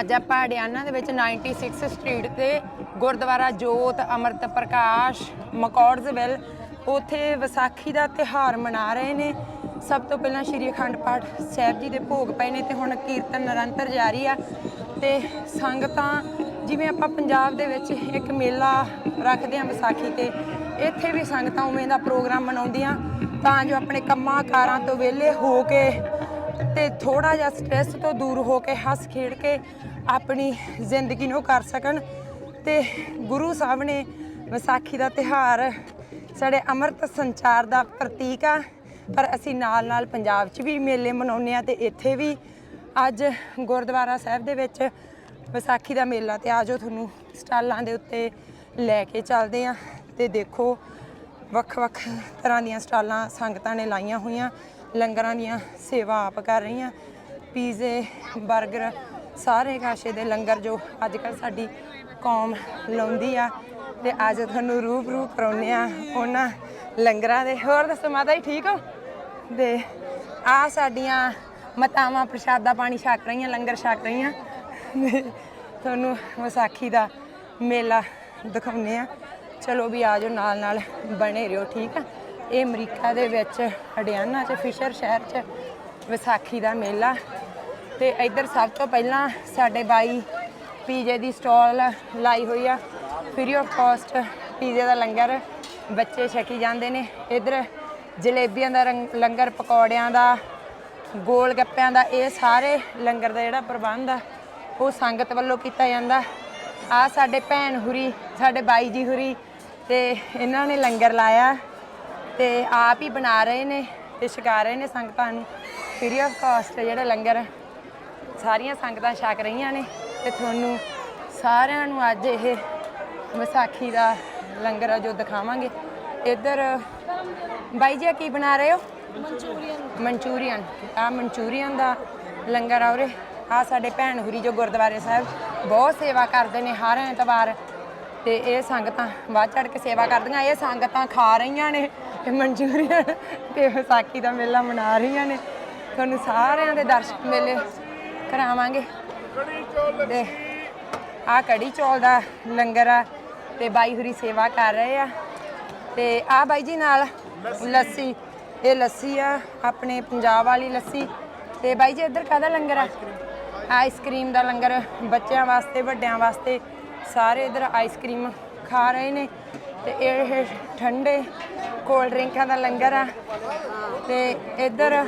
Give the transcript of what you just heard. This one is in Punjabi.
ਅੱਜ ਆਪਾਂ ਹਰਿਆਣਾ ਦੇ ਵਿੱਚ 96 ਸਟਰੀਟ ਤੇ ਗੁਰਦੁਆਰਾ ਜੋਤ, ਅਮਰਤ ਪ੍ਰਕਾਸ਼ ਮਕੌੜਜ਼ਵਿਲ ਉਥੇ ਵਿਸਾਖੀ ਦਾ ਤਿਹਾਰ ਮਨਾ ਰਹੇ ਨੇ। ਸਭ ਤੋਂ ਪਹਿਲਾਂ ਸ਼੍ਰੀ ਅਖੰਡ ਪਾਠ ਸਾਹਿਬ ਜੀ ਦੇ ਭੋਗ ਪਏ ਨੇ ਤੇ ਹੁਣ ਕੀਰਤਨ ਨਿਰੰਤਰ ਜਾਰੀ ਆ। ਤੇ ਸੰਗਤਾਂ, ਜਿਵੇਂ ਆਪਾਂ ਪੰਜਾਬ ਦੇ ਵਿੱਚ ਇੱਕ ਮੇਲਾ ਰੱਖਦੇ ਆ ਵਿਸਾਖੀ ਤੇ, ਇੱਥੇ ਵੀ ਸੰਗਤਾਂ ਉਵੇਂ ਦਾ ਪ੍ਰੋਗਰਾਮ ਮਨਾਉਂਦੀਆਂ, ਤਾਂ ਜੋ ਆਪਣੇ ਕੰਮਾਂ ਕਾਰਾਂ ਤੋਂ ਵਿਹਲੇ ਹੋ ਕੇ ਤੇ ਥੋੜਾ ਜਿਹਾ ਸਟ੍ਰੈਸ ਤੋਂ ਦੂਰ ਹੋ ਕੇ ਹੱਸ ਖੇਡ ਕੇ ਆਪਣੀ ਜ਼ਿੰਦਗੀ ਨੂੰ ਕਰ ਸਕਣ। ਤੇ ਗੁਰੂ ਸਾਹਿਬ ਨੇ ਵਿਸਾਖੀ ਦਾ ਤਿਹਾਰ ਸਾਡੇ ਅੰਮ੍ਰਿਤ ਸੰਚਾਰ ਦਾ ਪ੍ਰਤੀਕ ਆ। ਪਰ ਅਸੀਂ ਨਾਲ ਨਾਲ ਪੰਜਾਬ 'ਚ ਵੀ ਮੇਲੇ ਮਨਾਉਂਦੇ ਆ ਤੇ ਇੱਥੇ ਵੀ ਅੱਜ ਗੁਰਦੁਆਰਾ ਸਾਹਿਬ ਦੇ ਵਿੱਚ ਵਿਸਾਖੀ ਦਾ ਮੇਲਾ ਤੇ ਆਜੋ ਤੁਹਾਨੂੰ ਸਟਾਲਾਂ ਦੇ ਉੱਤੇ ਲੈ ਕੇ ਚੱਲਦੇ ਆ। ਤੇ ਦੇਖੋ ਵੱਖ-ਵੱਖ ਤਰ੍ਹਾਂ ਦੀਆਂ ਸਟਾਲਾਂ, ਸੰਗਤਾਂ ਨੇ ਲਾਈਆਂ ਹੋਈਆਂ, ਲੰਗਰਾਂ ਦੀਆਂ ਸੇਵਾ ਆਪ ਕਰ ਰਹੀਆਂ। ਪੀਜ਼ੇ 버ਗਰ ਸਾਰੇ ਕਾਸ਼ੇ ਦੇ ਲੰਗਰ ਜੋ ਅੱਜ ਕੱਲ ਸਾਡੀ ਕੌਮ ਲਾਉਂਦੀ ਆ। ਤੇ ਅੱਜ ਤੁਹਾਨੂੰ ਰੂਬਰੂ ਕਰਾਉਂਦੇ ਆ ਉਹਨਾਂ ਲੰਗਰਾਂ ਦੇ। ਹੋਰ ਦੱਸੋ ਮਾਤਾ ਜੀ, ਠੀਕ ਹੋ? ਤੇ ਆ ਸਾਡੀਆਂ ਮਤਾਵਾਂ, ਪ੍ਰਸ਼ਾਦਾ ਪਾਣੀ ਛਕ ਰਹੀਆਂ, ਲੰਗਰ ਛਕ ਰਹੀਆਂ। ਤੁਹਾਨੂੰ ਵਿਸਾਖੀ ਦਾ ਮੇਲਾ ਦਿਖਾਉਂਦੇ ਆ। ਚਲੋ ਵੀ ਆਜੋ, ਨਾਲ ਨਾਲ ਬਣੇ ਰਹੋ, ਠੀਕ ਆ? ਇਹ ਅਮਰੀਕਾ ਦੇ ਵਿੱਚ ਹਰਿਆਣਾ ਚ, ਫਿਸ਼ਰ ਸ਼ਹਿਰ ਚ ਵਿਸਾਖੀ ਦਾ ਮੇਲਾ। ਤੇ ਇੱਧਰ ਸਭ ਤੋਂ ਪਹਿਲਾਂ ਸਾਡੇ ਬਾਈ ਪੀਜੇ ਦੀ ਸਟਾਲ ਲਾਈ ਹੋਈ ਆ। ਫ੍ਰੀ ਆਫ ਕਾਸਟ ਪੀਜ਼ੇ ਦਾ ਲੰਗਰ ਬੱਚੇ ਛਕੀ ਜਾਂਦੇ ਨੇ। ਇੱਧਰ ਜਲੇਬੀਆਂ ਦਾ ਰੰਗ- ਲੰਗਰ, ਪਕੌੜਿਆਂ ਦਾ, ਗੋਲ ਗੱਪਿਆਂ ਦਾ, ਇਹ ਸਾਰੇ ਲੰਗਰ ਦਾ ਜਿਹੜਾ ਪ੍ਰਬੰਧ ਆ, ਉਹ ਸੰਗਤ ਵੱਲੋਂ ਕੀਤਾ ਜਾਂਦਾ। ਆ ਸਾਡੇ ਭੈਣ ਹੁਰੀ, ਸਾਡੇ ਬਾਈ ਜੀ ਹੁਰੀ ਤੇ ਇਹਨਾਂ ਨੇ ਲੰਗਰ ਲਾਇਆ ਤੇ ਆਪ ਹੀ ਬਣਾ ਰਹੇ ਨੇ ਤੇ ਛਕਾ ਰਹੇ ਨੇ ਸੰਗਤਾਂ ਨੂੰ। ਫ੍ਰੀ ਆਫ ਕਾਸਟ ਜਿਹੜਾ ਲੰਗਰ। ਸਾਰੀਆਂ ਸੰਗਤਾਂ ਛਕ ਰਹੀਆਂ ਨੇ ਤੇ ਤੁਹਾਨੂੰ ਸਾਰਿਆਂ ਨੂੰ ਅੱਜ ਇਹ ਵਿਸਾਖੀ ਦਾ ਲੰਗਰ ਆ ਜੋ ਦਿਖਾਵਾਂਗੇ। ਇੱਧਰ ਬਾਈ ਜੀ ਕੀ ਬਣਾ ਰਹੇ ਹੋ? ਮਨਚੂਰੀਅਨ। ਮਨਚੂਰੀਅਨ। ਆ ਮਨਚੂਰੀਅਨ ਦਾ ਲੰਗਰ ਆ ਉਰੇ। ਆ ਸਾਡੇ ਭੈਣ ਹੁਰੀ ਜੋ ਗੁਰਦੁਆਰੇ ਸਾਹਿਬ ਬਹੁਤ ਸੇਵਾ ਕਰਦੇ ਨੇ ਹਰ ਐਤਵਾਰ। ਤੇ ਇਹ ਸੰਗਤਾਂ ਵੱਧ ਚੜ ਕੇ ਸੇਵਾ ਕਰਦੀਆਂ ਇਹ ਸੰਗਤਾਂ ਖਾ ਰਹੀਆਂ ਨੇ ਤੇ ਮਨਚੂਰੀਅਨ ਤੇ ਵਿਸਾਖੀ ਦਾ ਮੇਲਾ ਮਨਾ ਰਹੀਆਂ ਨੇ। ਤੁਹਾਨੂੰ ਸਾਰਿਆਂ ਦੇ ਦਰਸ਼ਨ ਮੇਲੇ ਕਰਾਵਾਂਗੇ। ਤੇ ਆ ਕੜੀ ਚੌਲ ਦਾ ਲੰਗਰ ਆ ਤੇ ਬਾਈ ਹੁਰੀ ਸੇਵਾ ਕਰ ਰਹੇ ਆ। ਤੇ ਆ ਬਾਈ ਜੀ ਨਾਲ ਲੱਸੀ। ਇਹ ਲੱਸੀ ਆ ਆਪਣੇ ਪੰਜਾਬ ਵਾਲੀ ਲੱਸੀ। ਤੇ ਬਾਈ ਜੀ ਇੱਧਰ ਕਾਹਦਾ ਲੰਗਰ ਆ? ਆਈਸਕ੍ਰੀਮ ਦਾ ਲੰਗਰ ਬੱਚਿਆਂ ਵਾਸਤੇ ਵੱਡਿਆਂ ਵਾਸਤੇ। ਸਾਰੇ ਇੱਧਰ ਆਈਸਕ੍ਰੀਮ ਖਾ ਰਹੇ ਨੇ ਤੇ ਇਹ ਠੰਡੇ ਕੋਲਡ ਡਰਿੰਕਾਂ ਦਾ ਲੰਗਰ ਆ ਤੇ ਇੱਧਰ